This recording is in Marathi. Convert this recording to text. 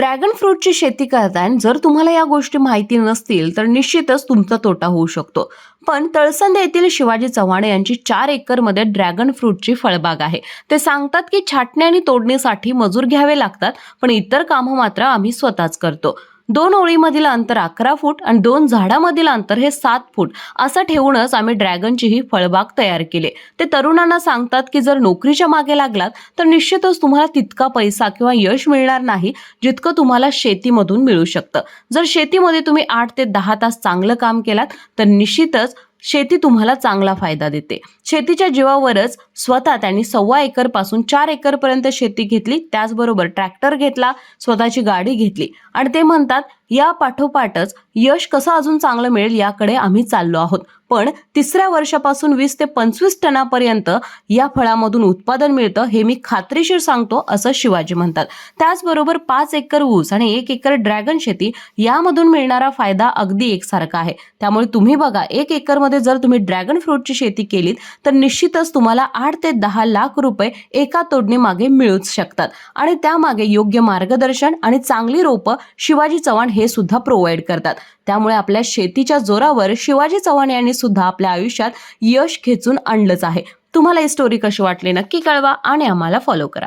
ड्रॅगन फ्रूटची शेती करताय जर तुम्हाला या गोष्टी माहिती नसतील तर निश्चितच तुमचा तोटा होऊ शकतो. पण तळसंद येथील शिवाजी चव्हाण यांची चार एकरमध्ये ड्रॅगन फ्रूटची फळबाग आहे. ते सांगतात की छाटणी आणि तोडणीसाठी मजूर घ्यावे लागतात पण इतर कामं मात्र आम्ही स्वतःच करतो. दोन ओळीमधील अंतर अकरा फूट आणि दोन झाडामधील अंतर हे सात फूट. असं ठेवूनच आम्ही ड्रॅगनची ही फळबाग तयार केली. ते तरुणांना सांगतात की जर नोकरीच्या मागे लागलात तर निश्चितच तुम्हाला तितका पैसा किंवा यश मिळणार नाही जितकं तुम्हाला शेतीमधून मिळू शकतं. जर शेतीमध्ये तुम्ही आठ ते दहा तास चांगलं काम केलात तर निश्चितच शेती तुम्हाला चांगला फायदा देते. शेतीच्या जीवावरच स्वतः त्यांनी सव्वा एकरपासून चार एकर पर्यंत शेती घेतली. त्याचबरोबर ट्रॅक्टर घेतला स्वतःची गाडी घेतली. आणि ते म्हणतात या पाठोपाठच यश कसं अजून चांगलं मिळेल याकडे आम्ही चाललो आहोत. पण तिसऱ्या वर्षापासून वीस ते पंचवीस टनापर्यंत या फळामधून उत्पादन मिळतं हे मी खात्रीशीर सांगतो असं शिवाजी म्हणतात. त्याचबरोबर पाच एकर ऊस आणि एक एकर ड्रॅगन शेती यामधून मिळणारा फायदा अगदी एकसारखा आहे. त्यामुळे तुम्ही बघा एक एकरमध्ये जर तुम्ही ड्रॅगन फ्रूटची शेती केलीत तर निश्चितच तुम्हाला आठ ते दहा लाख रुपये एका तोडणीमागे मिळूच शकतात. आणि त्यामागे योग्य मार्गदर्शन आणि चांगली रोपं शिवाजी चव्हाण हे हे सुद्धा प्रोव्हाइड करतात. त्यामुळे आपल्या शेतीच्या जोरावर शिवाजी चव्हाण यांनी सुद्धा आपल्या आयुष्यात यश खेचून आणलंच आहे. तुम्हाला ही स्टोरी कशी वाटली नक्की कळवा आणि आम्हाला फॉलो करा.